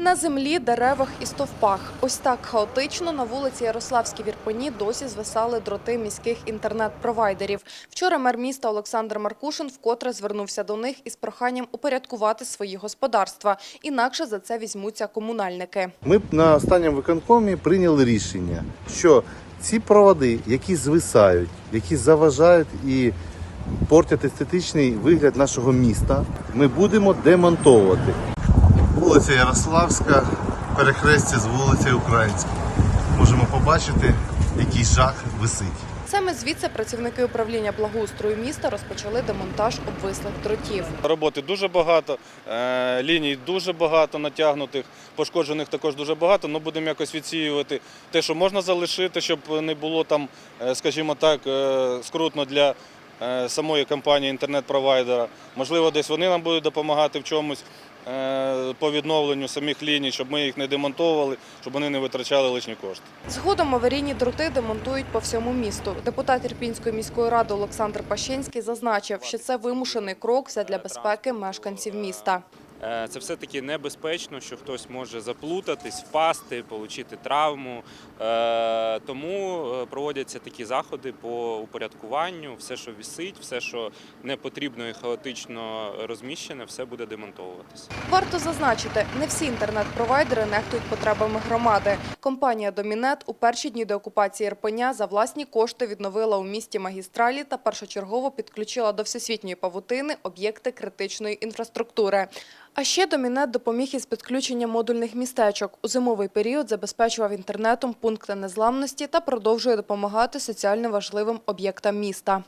На землі, деревах і стовпах. Ось так хаотично на вулиці Ярославській в Ірпені досі звисали дроти міських інтернет-провайдерів. Вчора мер міста Олександр Маркушин вкотре звернувся до них із проханням упорядкувати свої господарства. Інакше за це візьмуться комунальники. Ми на останньому виконкомі прийняли рішення, що ці проводи, які звисають, які заважають і портять естетичний вигляд нашого міста, ми будемо демонтовувати. Вулиця Ярославська, перехрестя з вулицею Українською. Можемо побачити, який жах висить. Саме звідси працівники управління благоустрою міста розпочали демонтаж обвислих дротів. Роботи дуже багато, е, ліній дуже багато натягнутих, пошкоджених також дуже багато. Ну будемо якось відсіювати те, що можна залишити, щоб не було там, е, скажімо так, е, скрутно для самої компанії інтернет-провайдера. Можливо, десь вони нам будуть допомагати в чомусь по відновленню самих ліній, щоб ми їх не демонтовували, щоб вони не витрачали лишні кошти. Згодом аварійні дроти демонтують по всьому місту. Депутат Ірпінської міської ради Олександр Пащенський зазначив, що це вимушений крок для безпеки мешканців міста. Е, Це все-таки небезпечно, що хтось може заплутатись, впасти, отримати травму. Е, Тому е, проводяться такі заходи по упорядкуванню. Все, що вісить, все, що не потрібно і хаотично розміщене, все буде демонтовуватися. Варто зазначити, не всі інтернет-провайдери нехтують потребами громади. Компанія Домінет у перші дні деокупації Ірпеня за власні кошти відновила у місті магістралі та першочергово підключила до всесвітньої павутини об'єкти критичної інфраструктури. А ще Домінет допоміг із підключенням модульних містечок. У зимовий період забезпечував інтернетом пункти незламності та продовжує допомагати соціально важливим об'єктам міста.